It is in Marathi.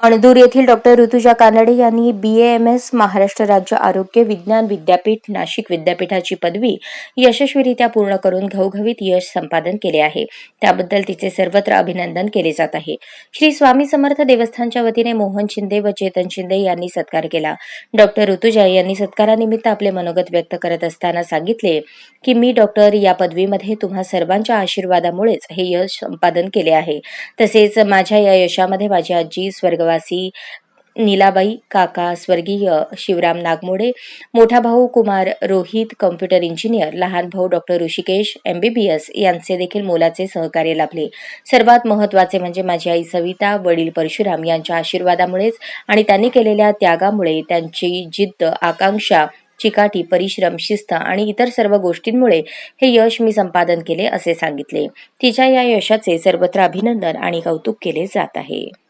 अणदूर येथील डॉक्टर ऋतुजा कानडे यांनी बी एम एस महाराष्ट्र राज्य आरोग्य विज्ञान विद्यापीठ नाशिक विद्यापीठाची पदवी यशस्वीरित्या पूर्ण करून घवघवीत यश संपादन केले आहे. त्याबद्दल तिचे सर्वत्र अभिनंदन केले जात आहे. श्री स्वामी समर्थ देवस्थानच्या वतीने मोहन शिंदे व चेतन शिंदे यांनी सत्कार केला. डॉक्टर ऋतुजा यांनी सत्कारानिमित्त आपले मनोगत व्यक्त करत असताना सांगितले की मी डॉक्टर या पदवीमध्ये तुम्हा सर्वांच्या आशीर्वादामुळेच हे यश संपादन केले आहे. तसेच माझ्या या यशामध्ये माझी आजी स्वर्ग स्वर्गवासी नीलाबाई काका स्वर्गीय शिवराम नागमोडे मोठा भाऊ कुमार रोहित कम्प्युटर इंजिनियर लहान भाऊ डॉक्टर ऋषिकेश एमबीबीएस यांचे देखील मोलाचे सहकार्य लाभले. सर्वात महत्त्वाचे म्हणजे माझी आई सविता वडील परशुराम यांच्या आशीर्वादामुळेच आणि त्यांनी केलेल्या त्यागामुळे त्यांची जिद्द आकांक्षा चिकाटी परिश्रम शिस्त आणि इतर सर्व गोष्टींमुळे हे यश मी संपादन केले असे सांगितले. तिच्या या यशाचे सर्वत्र अभिनंदन आणि कौतुक केले जात आहे.